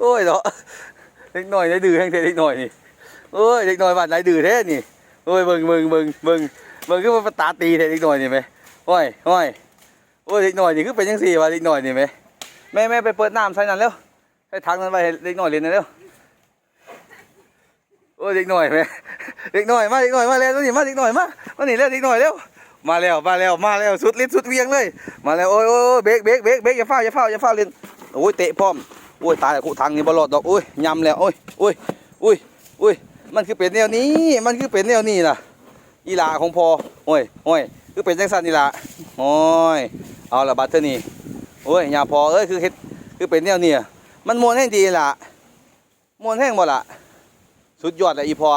โอ้ยเนาะเล็กหน้อยได้ดื้อแห้งเทเล็กหน้อยนี่โอ้ยเล็กหน้อยบานไหนดื้อแท้นี่โอ้ยเบิ่งเบิ่งเบิ่งเบิ่งเบิ่งคือมันตาตีเทเล็กหน้อยนี่ไหมโอ้ยโอ้ยโอ้ยเล็กหน้อยนี่คือเป็นจังซี่วะเล็กหน้อยนี่ไหมแม่แม่ไปเปิดน้ำใส่นั่นเร็วใส่ถังนั้นไว้ให้เล็กหน้อยเล่นนั่นเร็วโอ้ยเล็กหน้อยไหมเล็กหน้อยมาเล็กหน้อยมาแล้วนี่มาเล็กหน้อยมามานี่เร็วเล็กหน้อยเร็ว มาแล้วมาแล้วมาแล้วสุดฤทธิ์สุดเวียงเลย มาแล้วโอ้ยโอ้ยเบรกเบรกเบรกเบรกอย่าเฝ้าอย่าเฝ้าอย่าเฝ้าเล่นโอ้ยเตะพร้อมโอ้ยตายแล้วกูทางนี้บอลอดดอกโอ้ยยำแล้วโอ้ยโอ้ยโอ้ยโอ้ยมันคือเป็นแนวนี้ มันคือเป็นแนวนี้ล่ะอีหลาของพอโอ้ยโอ้ยคือเป็นจังสันอีหลาโอ้ยเอาละบัตเทอร์นี่โอ้ยอย่าพอเอ้ยคือเฮ็ดคือเป็นแนวนี้มันมวนแห้งดีล่ะมวนแห้งบ่ล่ะสุดยอดเลยอีพอ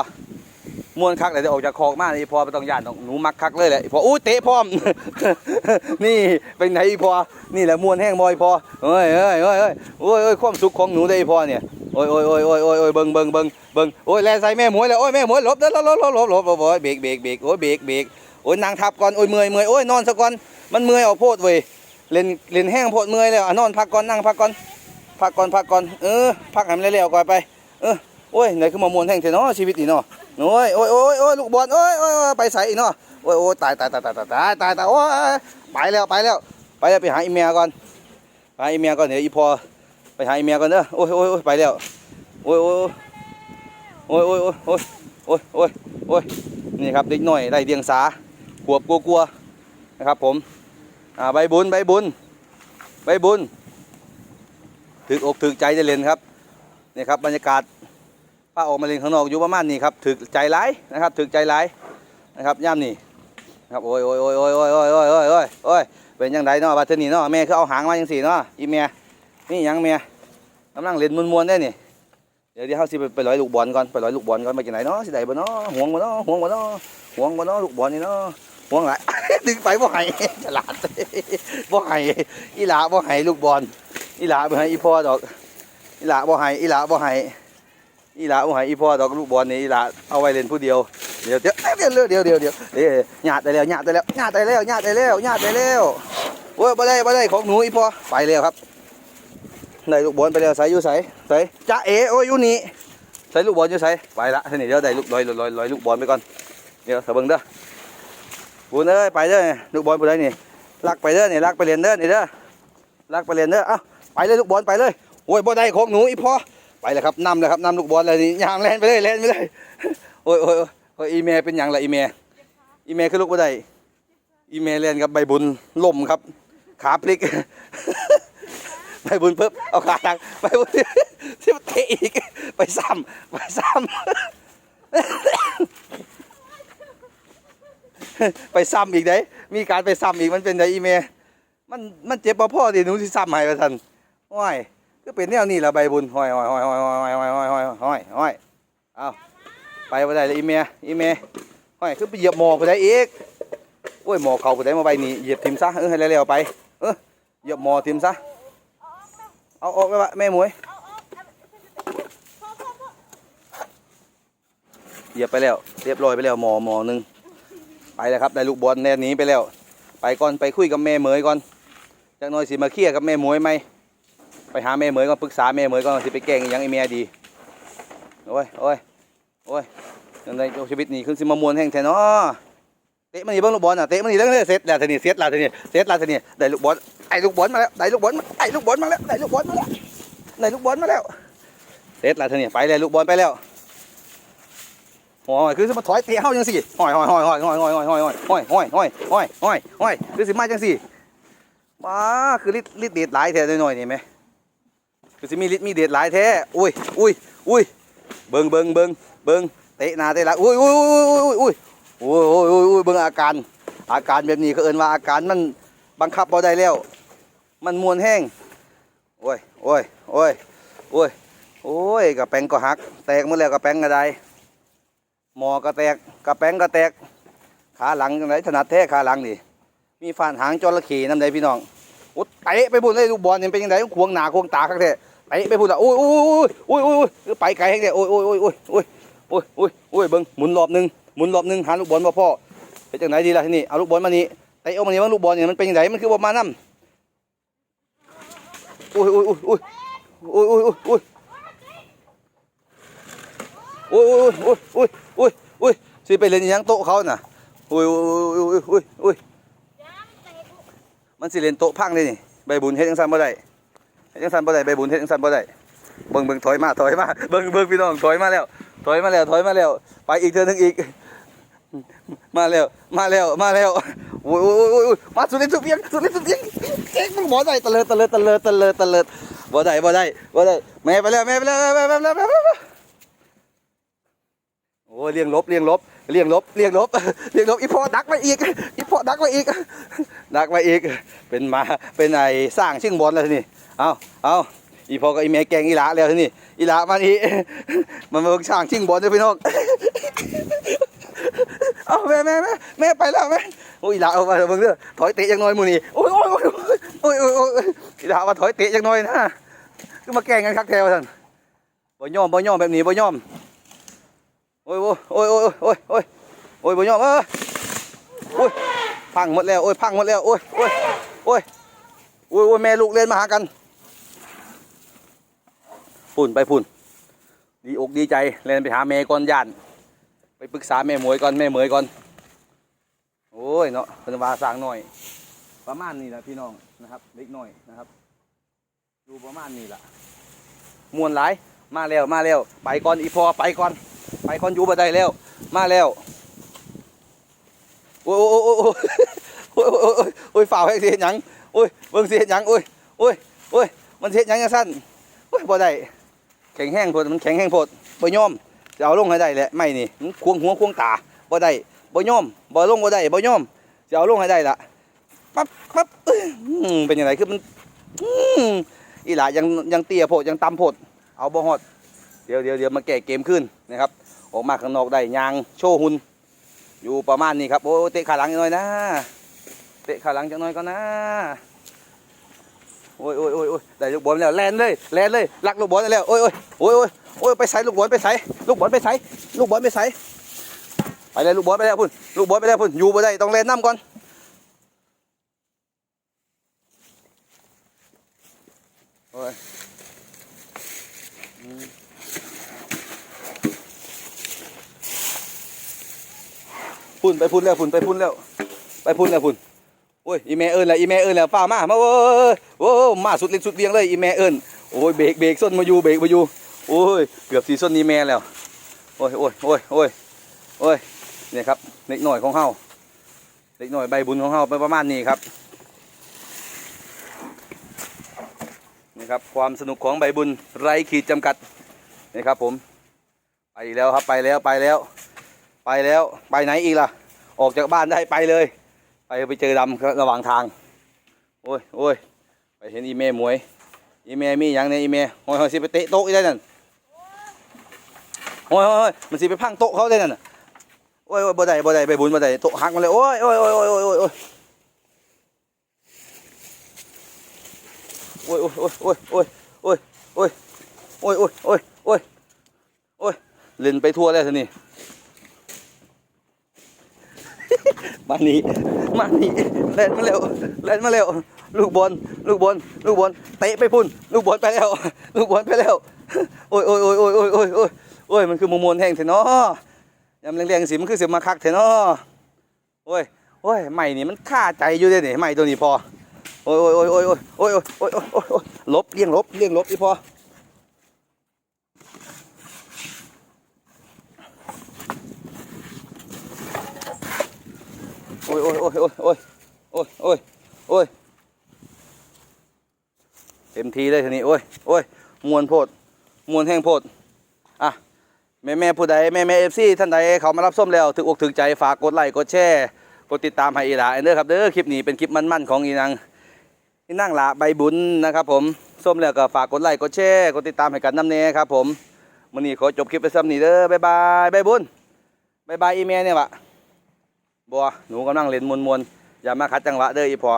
มวนคักเลยจะออกจากคอกมาเลยอีพอไม่ต้องย่านต้องหนูมักคักเลยแหละอีพออู้เตะพร้อม นี่เป็นไหนอีพอนี่แหละมวนแห้งบอยพอเอ้ยเอ้ยเอ้ยเอ้ยโอ้ยโอ้ยความสุขของหนูได้อีพอเนี่ยโอ้ยโอ้ยโอ้ยโอ้ยโอ้ยโอ้ยเบิ่งเบิ่งเบิ่งเบิ่งโอ้ยแลใส่แม่หมวยเลยโอ้ยแม่หมวยหลบเด้อหลบหลบหลบหลบหลบโอ้ยเบรกเบรกเบรกโอ้ยเบรกเบรกโอ้ยนางทับก่อนโอ้ยเมื่อยเมื่อยโอ้ยนอนซะก่อนมันเมื่อยเอาโพดเว้ยเล่นเล่นแห้งโพดเมื่อยแล้วนอนพักก่อนนั่งพักก่อนพักก่อนพักก่อนเออพักให้มันเร็วๆก่อนไป เออ โอ้ยไหนคือมามวนแห้งเถอะเนาะชีวิตนี่เนาะโอ้ยโอ้ยโอ้ยโอ้ยลูกบอลโอ้ยโอ้ยไปใส่อีกเนาะโอ้ยโอ้ยตายตายตายตายตายตายตายตายโอ้ยไปแล้วไปแล้ว ไปแล้วไปหาอีเมียก่อนไปหาอีเมียก่อนเดี๋ยวอีพอไปหาอีเมียก่อนเด้อโอ้ยโอ้ยโอ้ยไปแล้วโอ้ยโอ้ยโอ้ยโอ้ยโอ้ยโอ้ยโอ้ยโอ้ยนี่ครับเด็กหน่อยได้เดียงสาขวบกลัวๆนะครับผมอ่าใบบุญใบบุญใบบุญถึกอกถึกใจได้เล่นครับนี่ครับบรรยากาศ ป้าออกมาเล่นข้างนอกอยู่ประมาณนี้ครับถึกใจร้ายนะครับถึกใจร้ายนะครับย่ำนี่นะครับโอ้ยโอ้ยโอ้ยโอ้ยโอ้ยโอ้ยโอ้ยโอ้ยโอ้ยโอ้ยเป็นยังไงเนาะบัดเทนี่เนาะแม่คือเอาหางมาจังสี่เนาะอีเมียนี่ยังเมียกำลังเล่นมวนๆได้นี่เดี๋ยวเดี๋ยวเขาสิไปไปร้อยลูกบอลก่อนไปร้อยลูกบอลก่อนไปจังไหนเนาะสิได้บ่เนาะห่วงบ่เนาะห่วงบ่เนาะห่วงบ่เนาะลูกบอลนี่เนาะห่วงหลดึงไปบ่ให้ฉลาดบ่ให้อีหลาบ่ให้ลูกบอลอีหลาบ่ให้อีพ่อดอกอีหลาบ่ให้อีหลาบ่ให้ อีหลาบ่ให้อีพ่อดอกลูกบอลนี่อีหลาเอาไว้เล่นผู้เดียวเดี๋ยวเดี๋ยวเดี๋ยวเดี๋ยวเดี๋ยวเดี๋ยวเดี๋ยวหยาดได้แล้วหยาดได้แล้วหยาดได้แล้วหยาดได้แล้วหยาดได้แล้วโอ้ยบ่ได้บ่ได้ของหนูอีพ่อไปแล้วครับได้ลูกบอลไปแล้วใส่อยู่ใส่ใส่จ้าเอ๋โอ้ยอยู่นี่ใส่ลูกบอลอยู่ใส่ไปละทีนี้เดี๋ยวได้ลูกลอยลอยลอยลูกบอลไปก่อนเดี๋ยวสะเบิงเด้อบุญเอ้ยไปเด้อลูกบอลไปได้นี่ลักไปเด้อนี่ลักไปเรียนเด้อนี่เด้อลักไปเรียนเด้อเอ้าไปเลยลูกบอลไปเลยโอ้ยบ่ได้ของหนูอีพ่อ ไปเลยครับนำเลยครับนำลูกบอลเลยนี่ยางแล่นไปเลยแล่นไปเลยโอ้ยโอ้ยโอ้ยอีเมเป็นหยังล่ะอีเมอีเมคือลูกบ่ได้อีเมลเล่นกับใบบุญล่มครับ ขาพลิกใบบุญเพิ่มเอาขาทางใบบุญที่มันเตะอีกไปซ้ำไปซ้ำไปซ้ำอีกได้มีการไปซ้ำอีกมันเป็นไงอีเมมันมันเจ็บพอพ่อดิหนูที่ซ้ำให้ประทันห้ย ก็เป็นแนวนี้ละใบบุญห้อยห้อยห้อยห้อยห้อยห้อยห้อยห้อยห้อยห้อยเอาไปบ่ได้เลยอีเมลอีเมลห้อยคือไปเหยียบหมอกไปได้อีกโอ้ยหมอกเขาไปได้มาใบนี้เหยียบทิมซะเออให้เร็วๆไปเออเหยียบหมอทิมซะเอาออกไปวะแม่หมวยเหยียบไปแล้ว เรียบร้อยไปแล้วหมอหมอหนึ่งไปแล้วครับได้ลูกบอลแน่นี้ไปแล้ว ไปก่อนไปคุยกับแม่เหมยก่อนจากน้อยสิมาเคลียร์กับแม่หมวยไหม ไปหาแม่เหมยก่อนปรึกษาแม่เหมยก่อาสิไปแกล้งอิหยังไอเมียดีโอ้ยโอ้ยโอ้ยยังไงชีวิตนี้ขึ้นสิมามวนแห่งแท้เนาะเตะมันนี่เบิ้งลูกบอลอะเตะมันนี่เรื่องเซตแล้วทีนี้เซตแล้วทีนี้เซตแล้วทีนี้ได้ลูกบอลไอ้ลูกบอลมาแล้วได้ลูกบอลมาได้ลูกบอลมาแล้วได้ลูกบอลมาแล้วได้ลูกบอลมาแล้วเซตแล้วทีนี้ไปเลยลูกบอลไปแล้วโอ้ยคือสิมาถอยเตะเฮาจังสิห้อยห้อยห้อยห้อยห้อยหอยหอยหอยหอยหอยหอยหอยหอยหอยคือสิมาจังสิว้าคือลิดลิดเด็ดหลายแท้หน่อยๆนี่ไหม คือสิมีลิดมีเด็ดหลายแท้อุ้ยอุ้ยอุ้ยเบิ่งเบิ่งเบิ่งเบิ่งเตะหนาเตะหลังอุ้ยอุ้ยอุ้ยอุ้ยอุ้ยโอ้ยโอ้ยอ้ยโอ้ยเบิ่งอาการ อาการแบบนี้ก็เอิ้นว่าอาการมันบังคับบ่ได้แล้ว มันมวนแห้งโอ้ยโอ้ยโอ้ยโอ้ยโอ้ยกระแปงก็หัก แตกหมดแล้วกระแปงก็ไดหมอก็แตกกระแปงก็แตก ขาหลังจังไดถนัดแท้ขาหลังนี่มีฟานหางจระเข้น้ำใดพี่น้องโอ้เตะไปพุ่นเลยลูกบอลนี่เป็นยังไงควงหนาควงตาคักแท้ เตะไปพุ่นละโอ้ยโอ้ยโอ้ยโอ้ยโอ้ยโอ้ยไปไกลแฮงเด้โอ้ยโอ้ยโอ้ยโอ้ยโอ้ยโอ้ยโอ้ยโอ้ยเบิ่งหมุนรอบหนึ่งหมุนรอบหนึ่งหาลูกบอลมาพ่อเป็นจังไหนดีล่ะที่นี่เอาลูกบอลมานี่เตะออกมานี่ว่าลูกบอลเนี่ยมันเป็นยังไงมันคือบ่มานํอุ้ยอุ้ยอุ้ยอุ้ยอุ้ยอุ้ยอุ้ยอุ้ยอุ้ยอุ้ยอุ้ยอุ้ยอุ้ยสิไปเล่นยังโต๊ะเขาน่ะอุ้ยอุ้ยอุ้ยอุ้ยอุ้ยมันสิเล่นโต๊ะพังเลยนี่ใบบุญเฮ็ดจังซั่นบ่ได้ ยังสั่นบ่ได้ใบบุญเฮ็ดยังสั่นบ่ได้เบิ่งเบิ่งถอยมาถอยมาเบิ่งเบิ่งพี่น้องถอยมาแล้วถอยมาแล้วถอยมาแล้ว ไปอีกเทื่อนึงอีก มาแล้วมาแล้วมาแล้วโอ้ยโอ้ยโอ้ยมาสุดเลยสุดเพียงสุดเลยสุดเพียงเก่งมึงบ่ได้ตะเลิดตะเลิดตะเลิดตะเลิดตะเลิดบ่ได้บ่ได้บ่ได้แม่ไปแล้วแม่ไปแล้วแม่ไปแล้วแม่ไปแล้วแม่ไปแล้ว โอ้ยเลี้ยงลบเลี้ยงลบเลี้ยงลบเลี้ยงลบเลี้ยงลบอีพอดักมาอีกอีพอดักมาอีก ดักมาอีก เป็นมาเป็นไอ้สร้างชิงบอลแล้วทีนี่เอาเอาอีพอกับอีแม่แกงอีลาแล้วทีนี่อีลามานี่มันมาเบิ่งช่างชิงบอลเด้อพี่น้องเอาแม่แม่แม่แม่ไปแล้วแม่โอ้ยอีลาเอาไปเบิ่งเด้อถอยเตะจังน้อยมูนี่โอ้ยโอ้ยโอ้ยโอ้ยโอ้ยโอ้ยโอ้ยอีลาว่าถอยเตะจังน้อยนะคือมาแกล้งกันคักแถวท่านบ่ยอมบ่ยอมแบบนี้บ่ยอมโอ้ ยโอ้ยโอ้ยโอ้ยโอ้ยโอ้ยโอ้ยบ่ยอมเออโอ้ยพังหมดแล้วโอ้ยพังหมดแล้วโอ้ยโอ้ยโอ้ยโอ้ยโอ้ยแม่ลูกเล่นมาหากันพุ่นไปพุ่นดีอกดีใจเล่นไปหาแม่ก่อนย่าน ไปปรึกษาแม่หมวยก่อนแม่เหมยก่อนโอ้ยเนาะเป็นวาสางหน่อย ประมาณนี้แหละพี่น้องนะครับเล็กหน้อยนะครับดูประมาณนี้แหละมวนหลายมาแล้วมาแล้วไปก่อนอีพอไปก่อน ไปคอนยูบ่ได้แล้ว มาแล้วโอ้ยโอ้ยโอ้ยโอ้ยโอ้ยโอ้ยฝ่าให้เสียหยังโอ้ยเบิ่งเสียหยังโอ้ยโอ้ยโอ้ยมันเสียหยังยังสั้นโอ้ยบ่ได้แข็งแห้งโพดมันแข็งแห้งโพดบ่ยอมจะเอาลงให้ได้แหละไม่นี่มันควงหัวควงตาบ่ได้บ่ยอมบ่ลงบ่ได้บ่ยอมจะเอาลงให้ได้ละปั๊บปั๊บเป็นยังไงคือมันอีหล่ะยังยังเตี้ยโพดยังตำโพดเอาบ่หอดเดี๋ยวเดี๋ยวเดี๋ยวมาแก่เกมขึ้นนะครับ ออกมาข้างนอกได้ยางโชว์หุ่นอยู่ประมาณนี้ครับโอ้เตะขาหลังจังหน่อยนะเตะขาหลังจังหน่อยก่อนะโอ้ยโอ้ยโอ้ยโอ้ยได้ลูกบอลแล้วแลนเลยแลนเลยลักลูกบอลแล้วโอ้ยโอ้ยโอ้ยโอ้ยโอ้ยไปใส่ลูกบอลไปใส่ลูกบอลไปใส่ลูกบอลไปใส่ไปเลยลูกบอลไปแล้วพุ่นลูกบอลไปแล้วพุ่นอยู่ไปได้ต้องเล่นน้ำก่อนโอ้ยอืม พุ่นไปพุ่นแล้วพุ่นไปพุ่นแล้ว ไปพุ่นแล้วพุ่นโอ้ยอีเมเอิญแล้วอีเมเอิญแล้วฟ้ามามาโอ้ยโอ้ยมาสุดฤทธิ์สุดเวียงเลยอีเมเอิญโอ้ยเบรกเบรกส้นมาอยู่เบรกมาอยู่โอ้ยเกือบสีส้นนี้แม่แล้วโอ้ยโอ้ยโอ้ยโอ้ยโอ้ยเนี่ยครับเล็กหน่อยของเฮาเล็กหน่อยใบบุญของเฮาไปประมาณนี้ครับนี่ครับความสนุกของใบบุญไร้ขีดจำกัดนี่ครับผมไปแล้วครับไปแล้วไปแล้ว ไปแล้วไปไหนอีกล่ะ ออกจากบ้านได้ไปเลย ไปไปเจอดำระหว่างทาง โอ้ยโอ้ยไปเห็นอีเมหมวย อีเมมีอย่างเนี่ยอีเมโอ้ยโอ้ยสิไปเตะโต๊ะได้นั่นโอ้ยโอ้ยโอ้ยมันสิไปพังโต๊ะเขาได้นั่นน่ะโอ้ยโอ้ยบ่ได้บ่ได้ไปบุญบ่ได้โต๊ะหักมาเลยโอ้ยโอ้ยโอ้ยโอ้ยโอ้ยโอ้ยโอ้ยโอ้ยโอ้ยโอ้ยโอ้ยโอ้ยโอ้ยโอ้ยโอ้ยโอ้ยโอ้ยโอ้ยโอ้ยเล่นไปทั่วแล้วทีนี้ มานี่มานี่เล่นมาเร็วเล่นมาเร็ว ลูกบอลลูกบอลลูกบอลเตะไปพุ่น ลูกบอลไปแล้ว ลูกบอลไปแล้วโอ้ยโอ้ยโอ้ยโอ้ยโอ้ยโอ้ยโอ้ยโอ้ยมันคือมมวนแห้งเถอะเนาะยำแรงๆสิมันคือเสียมาคักเถอะเนาะโอ้ยโอ้ยใหม่นี่มันฆ่าใจอยู่เด้นี่ใหม่ตัวนี้พอโอ้ยโอ้ยโอ้ยโอ้ยโอ้ยโอ้ยโอ้ยโอ้ยโอ้ยโอ้ยลบเลี่ยงลบเลี่ยงลบอีพอ โอ้ยโอ้ยโอ้ยโอ้ยโอ้ยโอ้ยโอ้ยเต็มทีเลยทีนี้โอ้ยโอ้ยมวนโพดมวนแห้งโพดอะแม่แม่ผู้ใดแม่แม่เอฟซีท่านใดเขามารับส้มแล้วถืออกถือใจฝากกดไลค์กดแชร์กดติดตามให้อีหลาเด้อครับเด้อคลิปนี้เป็นคลิปมั่นๆของอีนางอีนั่งหลาใบบุญนะครับ ผมส้มแล้วก็ฝากกดไลค์กดแชร์กดติดตามให้กันน้ำเน่ครับผมมันนี้ขอจบคลิปไปซ้ำนี้เด้อบ๊ายบายใบบุญบ๊ายบายอีเมลเนี่ยว่ะ บัวหนูกำลังเล่นมวนมวนๆอย่ามาคัดจังหวะเด้ออีพอ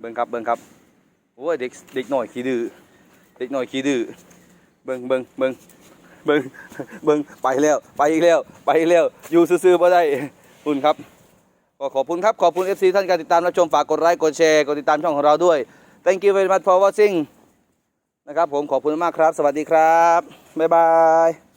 เบิ่งครับเบิ่งครับโอ้ยเด็กเด็กหน่อยขี้ดื้อเด็กหน่อยขี้ดื้อเบิ่งเบิ่งเบิ่งเบิ่งเบิ่งไปแล้วไปอีกแล้วไปอีกแล้วอยู่ซื่อๆบ่ได้คุณครับก็ขอบคุณครับ ขอบคุณ FC ท่านการติดตามรับชมฝากกดไลค์กดแชร์กดติดตามช่องของเราด้วย thank you very much for watching นะครับผมขอบคุณมากครับ สวัสดีครับ บ๊ายบาย